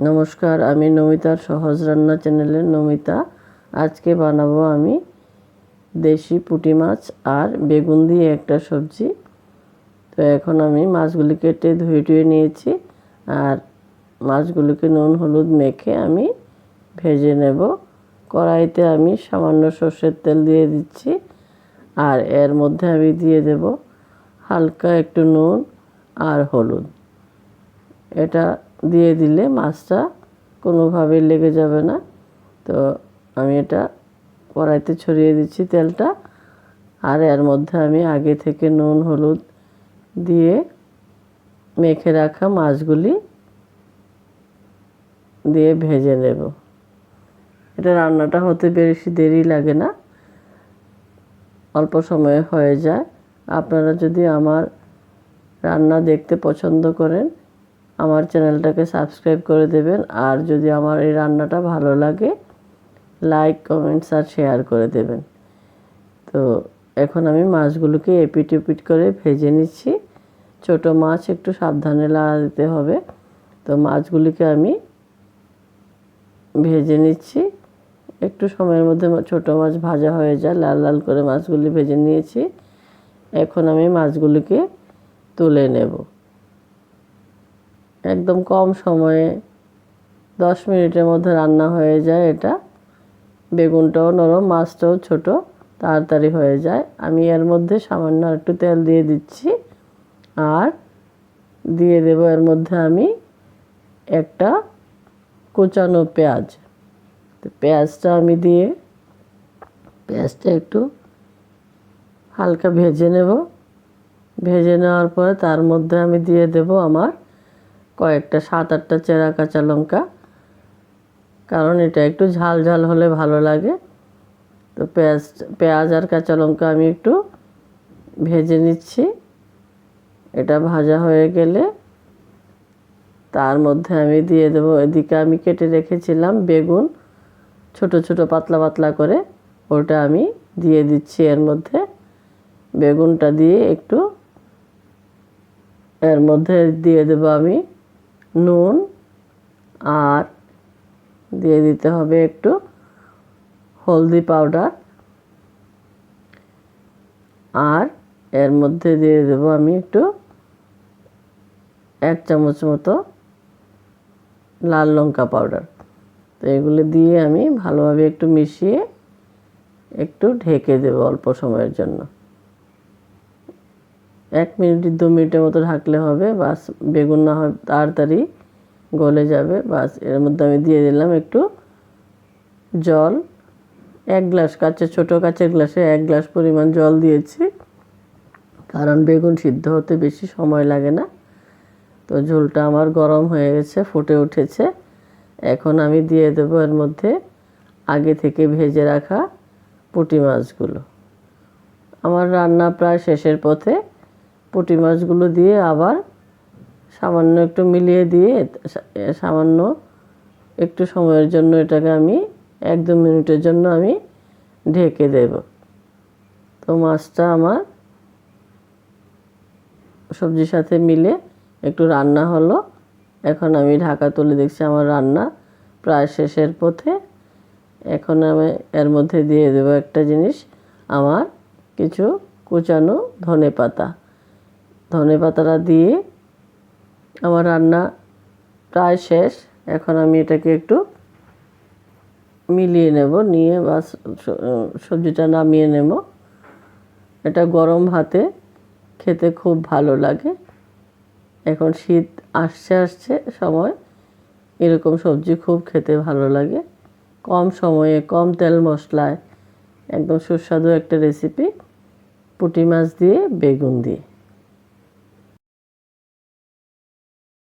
নমস্কার, আমি নমিতার সহজ রান্না চ্যানেলের নমিতা। আজকে বানাবো আমি দেশি পুঁটি মাছ আর বেগুন দিয়ে একটা সবজি। তো এখন আমি মাছগুলি কেটে ধুয়ে টুয়ে নিয়েছি আর মাছগুলোকে নুন হলুদ মেখে আমি ভেজে নেব। কড়াইতে আমি সামান্য সর্ষের তেল দিয়ে দিচ্ছি আর এর মধ্যে আমি দিয়ে দেব হালকা একটু নুন আর হলুদ। এটা দিয়ে দিলে মাছটা কোনোভাবেই লেগে যাবে না। তো আমি এটা কড়াইতে ছড়িয়ে দিচ্ছি তেলটা। আর এর মধ্যে আমি আগে থেকে নুন, হলুদ দিয়ে মেখে রাখা মাছগুলি দিয়ে ভেজে নেব। এটা রান্নাটা হতে বেশি দেরি লাগে না। অল্প সময়ে হয়ে যায়। আপনারা যদি আমার রান্না দেখতে পছন্দ করেন আমার চ্যানেলটাকে সাবস্ক্রাইব করে দেবেন। আর যদি আমার এই রান্নাটা ভালো লাগে লাইক কমেন্টস আর শেয়ার করে দেবেন। তো এখন আমি মাছগুলোকে এপিট এপিট করে ভেজে নিচ্ছি। ছোট মাছ একটু সাবধানে লাড়া দিতে হবে। তো মাছগুলিকে আমি ভেজে নিচ্ছি। একটু সময়ের মধ্যে ছোট মাছ ভাজা হয়ে যায়, লাল লাল করে মাছগুলি ভেজে নিয়েছি। এখন আমি মাছগুলিকে তুলে নেব। একদম কম সময়ে দশ মিনিটের মধ্যে রান্না হয়ে যায় এটা। বেগুনটাও নরম, মাছটাও ছোট, তাড়াতাড়ি হয়ে যায়। আমি এর মধ্যে সামান্য একটু তেল দিয়ে দিচ্ছি। আর দিয়ে দেব এর মধ্যে আমি একটা কুচানো পেঁয়াজ। তো পেঁয়াজটা আমি দিয়ে পেঁয়াজটা একটু হালকা ভেজে নেব। ভেজে নেওয়ার পরে তার মধ্যে আমি দিয়ে দেব আমার কয়েকটা সাত আটটা চেরা কাঁচা লঙ্কা। কারণ এটা একটু ঝাল ঝাল হলে ভালো লাগে। তো পেঁয়াজ পেঁয়াজ আর কাঁচা লঙ্কা আমি একটু ভেজে নিচ্ছি। এটা ভাজা হয়ে গেলে তার মধ্যে আমি দিয়ে দেবো, এদিকে আমি কেটে রেখেছিলাম বেগুন। ছোট ছোট, পাতলা পাতলা করে ওটা আমি দিয়ে দিচ্ছি এর মধ্যে। বেগুনটা দিয়ে একটু এর মধ্যে দিয়ে দেবো আমি নুন আর দিয়ে দিতে হবে একটু হলদি পাউডার। আর এর মধ্যে দিয়ে দেব আমি একটু এক চামচ মতো লাল লঙ্কা পাউডার। তো এগুলো দিয়ে আমি ভালোভাবে একটু মিশিয়ে একটু ঢেকে দেবো অল্প সময়ের জন্য। এক মিনিট, দু মিনিটের মতো ঢাকলে হবে, বাস বেগুন না হয় তাড়াতাড়ি গলে যাবে, বাস। এর মধ্যে আমি দিয়ে দিলাম একটু জল। এক গ্লাস কাচের ছোটো কাচের গ্লাসে এক গ্লাস পরিমাণ জল দিয়েছি, কারণ বেগুন সিদ্ধ হতে বেশি সময় লাগে না। তো ঝোলটা আমার গরম হয়ে গেছে, ফুটে উঠেছে। এখন আমি দিয়ে দেবো এর মধ্যে আগে থেকে ভেজে রাখা পুঁটি মাছগুলো। আমার রান্না প্রায় শেষের পথে। পুঁটি মাছগুলো দিয়ে আবার সামান্য একটু মিলিয়ে দিয়ে, সামান্য একটু সময়ের জন্য এটাকে আমি এক দু মিনিটের জন্য আমি ঢেকে দেব। তো মাছটা আমার সবজির সাথে মিলে একটু রান্না হলো। এখন আমি ঢাকা তুলে দেখছি আমার রান্না প্রায় শেষের পথে। এখন আমি এর মধ্যে দিয়ে দেবো একটা জিনিস, আমার কিছু কুচানো ধনে পাতা ধনে পাতাটা দিয়ে আমার রান্না প্রায় শেষ। এখন আমি এটাকে একটু মিলিয়ে নেব, নিয়ে বা সবজিটা নামিয়ে নেব। এটা গরম ভাতে খেতে খুব ভালো লাগে। এখন শীত আসছে আসছে সময়। এরকম সবজি খুব খেতে ভালো লাগে। কম সময়ে, কম তেল মশলায়। একদম সুস্বাদু একটা রেসিপি পুঁটি মাছ দিয়ে, বেগুন দিয়ে।